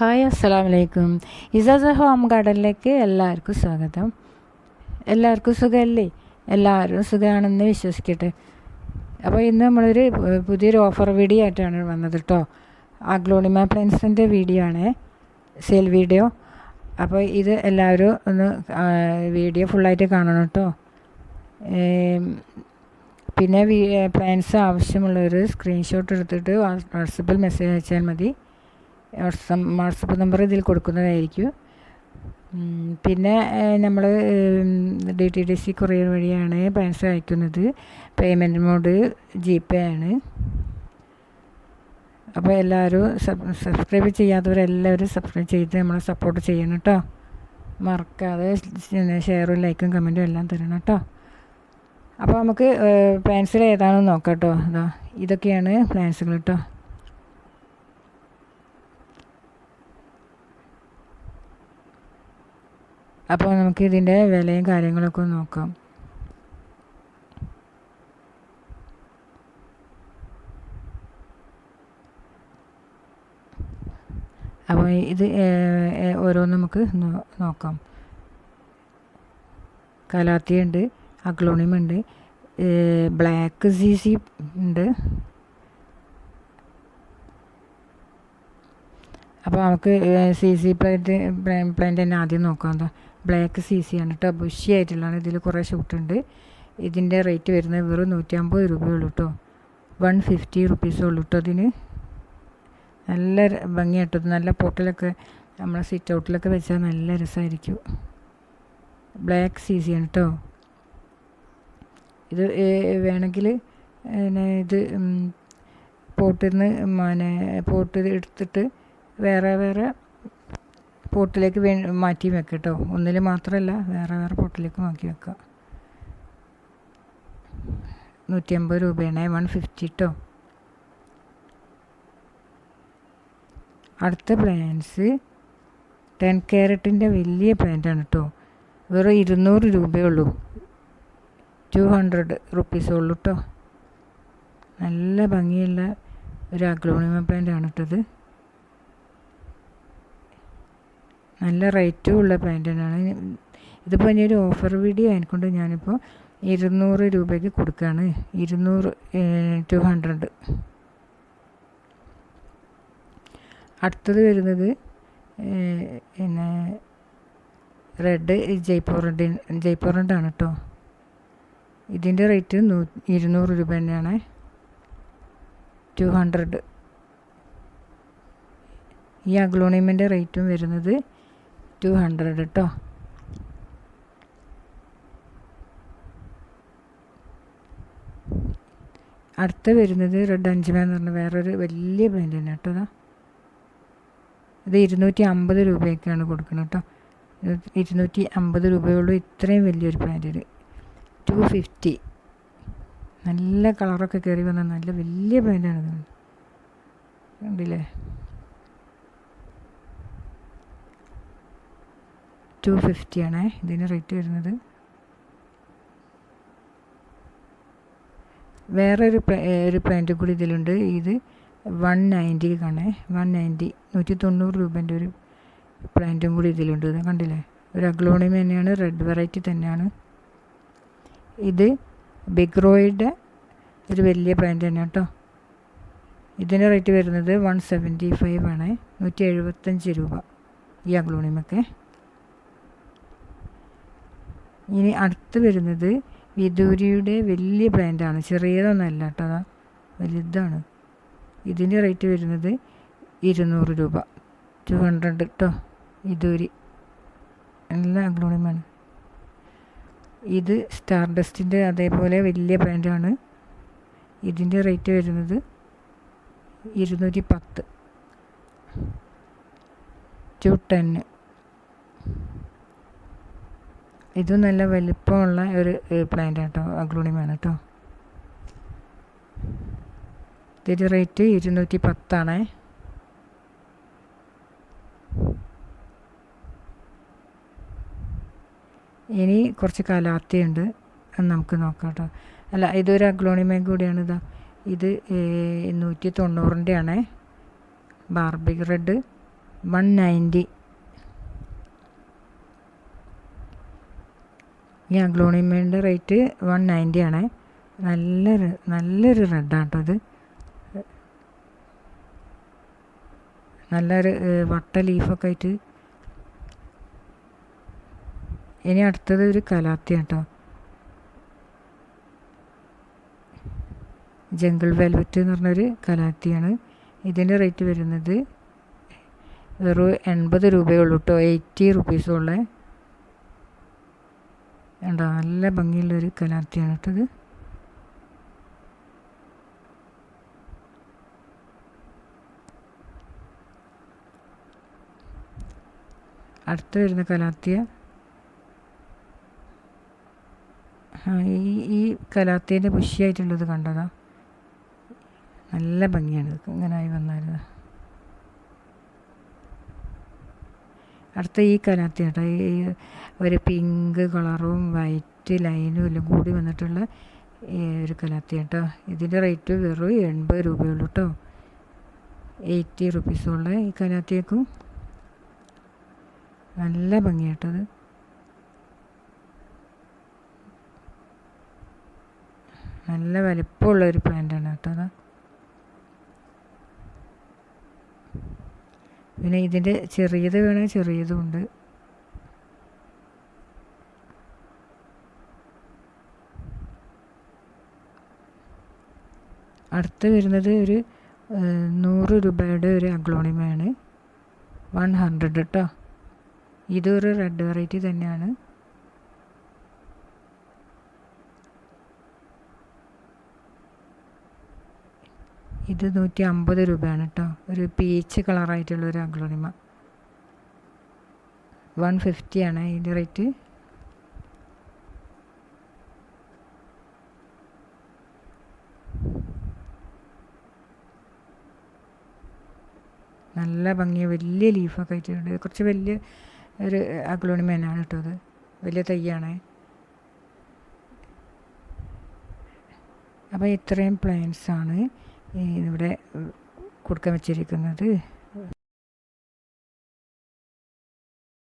Hi അസ്സലാം വലൈക്കും ഇസാസ home ഗാർഡനിലേക്ക് എല്ലാവർക്കും സ്വാഗതം. എല്ലാവർക്കും സുഖമല്ലേ എല്ലാവരും സുഖമാണെന്ന് വിശ്വസിക്കട്ടെ. അപ്പോൾ ഇന്ന് നമ്മളൊരു പുതിയൊരു ഓഫർ വീഡിയോ ആയിട്ടാണ് വന്നത് കേട്ടോ അഗ്ലോണിമ പ്ലൻസിന്റെ വീഡിയോ ആണ് സെയിൽ വീഡിയോ അപ്പോൾ ഇത് എല്ലാവരും ഒന്ന് വീഡിയോ ഫുള്ളായിട്ട് കാണണം കേട്ടോ പിന്നെ പ്ലാൻസ് ആവശ്യമുള്ളവർ സ്ക്രീൻഷോട്ട് എടുത്തിട്ട് വാട്സപ്പിൽ മെസ്സേജ് അയച്ചാൽ മതി. വാട്സപ്പ് വാട്സപ്പ് നമ്പർ ഇതിൽ കൊടുക്കുന്നതായിരിക്കും. പിന്നെ നമ്മൾ D T D C courier വഴിയാണ് പൈസ അയക്കുന്നത്. പേയ്മെന്റ് മോഡ് ജി പേ ആണ്. അപ്പോൾ എല്ലാവരും സബ് സബ്സ്ക്രൈബ് ചെയ്യാത്തവരെല്ലാവരും സബ്സ്ക്രൈബ് ചെയ്ത് നമ്മളെ സപ്പോർട്ട് ചെയ്യണം കേട്ടോ മറക്കാതെ ഷെയറും ലൈക്കും കമന്റും എല്ലാം തരണം കേട്ടോ അപ്പോൾ നമുക്ക് പ്ലാൻസിൽ ഏതാണെന്ന് നോക്കാം കേട്ടോ ഇതാ ഇതൊക്കെയാണ് പ്ലാൻസുകൾ കേട്ടോ അപ്പോൾ നമുക്ക് ഇതിന്റെ വിലയും കാര്യങ്ങളൊക്കെ നോക്കാം. അപ്പോൾ ഇത് ഓരോന്ന് നമുക്ക് നോക്കാം. കലാത്തിയുണ്ട് ഉണ്ട് ബ്ലാക്ക് സി സി ഉണ്ട്. അപ്പോൾ നമുക്ക് സി സി പ്ലാന്റ് പ്ലാന്റ് തന്നെ ആദ്യം നോക്കാം. ബ്ലാക്ക് സി സി ആണ്. കേട്ടോ ബുഷി ആയിട്ടുള്ളതാണ്. ഇതിൽ കുറേ ഷൂട്ടുണ്ട് ഇതിന്റെ റേറ്റ് വരുന്നത് വെറും നൂറ്റമ്പത് രൂപയുള്ളൂ കേട്ടോ വൺ ഫിഫ്റ്റി റുപ്പീസേ ഉള്ളൂ കേട്ടോ അതിന് നല്ല ഭംഗിയായിട്ടത് നല്ല പൊട്ടിലൊക്കെ നമ്മളെ സിറ്റ് ഔട്ടിലൊക്കെ വെച്ചാൽ നല്ല രസമായിരിക്കും ബ്ലാക്ക് സി സി ആണ് കേട്ടോ ഇത് വേണമെങ്കിൽ പിന്നെ ഇത് പോട്ടിൽ നിന്ന് പിന്നെ പോട്ട് എടുത്തിട്ട് വേറെ വേറെ പോട്ടിലേക്ക് വേ മാറ്റി വെക്കുക കേട്ടോ ഒന്നിൽ മാത്രമല്ല വേറെ വേറെ പോട്ടിലേക്ക് മാറ്റി വെക്കുക. നൂറ്റി അമ്പത് രൂപയാണ്. വൺ ഫിഫ്റ്റി കേട്ടോ അടുത്ത പ്ലാൻസ് ടെൻ ക്യാരറ്റിന്റെ വലിയ പ്ലാന്റാണ് കേട്ടോ വെറും ഇരുന്നൂറ് രൂപയേ ഉള്ളൂ. ടു ഹൺഡ്രഡ് റുപ്പീസേ ഉള്ളൂ കേട്ടോ നല്ല ഭംഗിയുള്ള ഒരു അഗ്ലോണിമ പ്ലാന്റ് ആണ് കേട്ടത് നല്ല റേറ്റും ഉള്ള പാന്റിനാണ് ഇതിപ്പോൾ ഇനി ഒരു ഓഫർ വീഡിയോ ആയതുകൊണ്ട് ഞാനിപ്പോൾ ഇരുന്നൂറ് രൂപയ്ക്ക് കൊടുക്കുകയാണ് ഇരുന്നൂറ് ടു ഹൺഡ്രഡ്. അടുത്തത് വരുന്നത് പിന്നെ റെഡ് ജയ്പൂറിന്റെ ജയ്പൂറിന്റെ ആണ് കേട്ടോ ഇതിന്റെ റേറ്റ് നൂ ഇരുന്നൂറ് രൂപ തന്നെയാണ്. Two hundred. ഈ അഗ്ലോണിയമിന്റെ റേറ്റും വരുന്നത് ടു ഹൺഡ്രഡ് കേട്ടോ അടുത്ത് വരുന്നത് റെഡ് അഞ്ചുമ എന്ന് പറഞ്ഞ വേറൊരു വലിയ ബ്രാൻഡ് തന്നെ കേട്ടോ അതാ ഇത് ഇരുന്നൂറ്റി അമ്പത് രൂപയൊക്കെയാണ് കൊടുക്കുന്നത് കേട്ടോ ഇരുന്നൂറ്റി അമ്പത് രൂപയുള്ളൂ ഇത്രയും വലിയൊരു പ്ലാന്റിന് ടു ഫിഫ്റ്റി നല്ല കളറൊക്കെ കയറി വന്ന നല്ല വലിയ ഇത്. കണ്ടില്ലേ? ടു ഫിഫ്റ്റി ആണേ. ഇതിന് റേറ്റ് വരുന്നത്. വേറൊരു ഒരു പാന്റും കൂടി ഇതിലുണ്ട്. ഇത് വൺ നയന്റിക്ക് കാണേ വൺ നയന്റി നൂറ്റി തൊണ്ണൂറ് രൂപേന്റെ ഒരു പാന്റും കൂടി ഇതിലുണ്ട്. ഇത് കണ്ടില്ലേ? ഒരു അഗ്ലോണിയം തന്നെയാണ് റെഡ് വെറൈറ്റി തന്നെയാണ്. ഇത് ബിഗ് റോയുടെ ഒരു വലിയ പാന്റ് തന്നെയാണ് കേട്ടോ. ഇതിന്റെ റേറ്റ് വരുന്നത് വൺ സെവന്റി ഫൈവ് ആണ്. നൂറ്റി എഴുപത്തഞ്ച് രൂപ ഈ അഗ്ലോണിയമൊക്കെ. ഇനി അടുത്ത് വരുന്നത് വിദൂരിയുടെ വലിയ ബ്രാൻഡാണ് ചെറിയതൊന്നുമല്ല കേട്ടോ അതാ. വലുതാണ്. ഇതിന്റെ റേറ്റ് വരുന്നത് ഇരുന്നൂറ് രൂപ. ടു ഹൺഡ്രഡ് കേട്ടോ വിദൂരി. എല്ലാ അഗ്ലോണിയമാണ് ഇത് സ്റ്റാർ ഡസ്റ്റിന്റെ അതേപോലെ വലിയ ബ്രാൻഡാണ് ഇതിന്റെ റേറ്റ് വരുന്നത് ഇരുന്നൂറ്റി പത്ത്. ടു ടെന്ന് ഇത് നല്ല വലിപ്പമുള്ള ഒരു പ്ലാന്റ് കേട്ടോ അഗ്ലോണിയമാണ് കേട്ടോ ഇതിന്റെ റേറ്റ് ഇരുന്നൂറ്റി പത്താണേ ഇനി കുറച്ച് കലാത്തിയുണ്ട് നമുക്ക് നോക്കാം കേട്ടോ അല്ല ഇതൊരു അഗ്ലോണിമയും കൂടിയാണ് ഇതാ ഇത് നൂറ്റി തൊണ്ണൂറിന്റെ ആണേ ബാർബിക് റെഡ് വൺ നയന്റി ഈ അഗ്ലോണിമേന്റെ റേറ്റ് വൺ നയന്റി ആണ്. നല്ലൊരു നല്ലൊരു റെഡാണ് കേട്ടോ ഇത് നല്ലൊരു വട്ട ലീഫൊക്കെ ആയിട്ട്. ഇനി അടുത്തത് ഒരു കലാത്തിയാണ് കേട്ടോ ജംഗിൾ വെൽവെറ്റ് എന്ന് പറഞ്ഞൊരു കലാത്തിയാണ്. ഇതിന്റെ റേറ്റ് വരുന്നത് വെറും എൺപത് രൂപയേ ഉള്ളൂ കേട്ടോ എയ്റ്റി റുപ്പീസുള്ള. ഉണ്ടോ നല്ല ഭംഗിയുള്ളൊരു കലാത്തിയാണ് കേട്ടത് അടുത്ത് വരുന്ന കലാത്തിയ. ഈ ഈ ബുഷിയായിട്ടുള്ളത് കണ്ടതാ. നല്ല ഭംഗിയാണ്. ഇങ്ങനെ ആയി വന്നാൽ. അടുത്ത ഈ കലാത്തി കേട്ടോ ഈ ഒരു പിങ്ക് കളറും വൈറ്റ് ലൈനും എല്ലാം കൂടി വന്നിട്ടുള്ള ഒരു കലാത്തി കേട്ടോ. ഇതിന്റെ റേറ്റ് വെറും എൺപത് രൂപയുള്ളൂ കേട്ടോ എയ്റ്റി റുപ്പീസുള്ള ഈ കലാത്തിയേക്കും നല്ല ഭംഗിയായിട്ടത് നല്ല വലിപ്പമുള്ള ഒരു കേട്ടോ അത്. പിന്നെ ഇതിന്റെ ചെറിയത് വേണമെങ്കിൽ ചെറിയതും ഉണ്ട്. അടുത്ത് വരുന്നത് ഒരു നൂറ് രൂപയുടെ ഒരു അഗ്ലോണിമയാണ്. വൺ ഹൺഡ്രഡ് കേട്ടോ ഇതൊരു റെഡ് വെറൈറ്റി തന്നെയാണ്. ഇത് നൂറ്റി അമ്പത് രൂപയാണ് കേട്ടോ ഒരു പീച്ച് കളറായിട്ടുള്ള ഒരു അഗ്ലോണിമ. വൺ ഫിഫ്റ്റി ആണ് ഇതിന്റെ റേറ്റ് നല്ല ഭംഗി വലിയ ലീഫൊക്കെ ആയിട്ടുണ്ട്. കുറച്ച് വലിയ ഒരു അഗ്ലോണിമേനാണ് കേട്ടോ അത്. വലിയ തൈയാണ്. അപ്പോൾ ഇത്രയും പ്ലാൻസാണ് ഇവിടെ കൊടുക്കാൻ വെച്ചിരിക്കുന്നത്.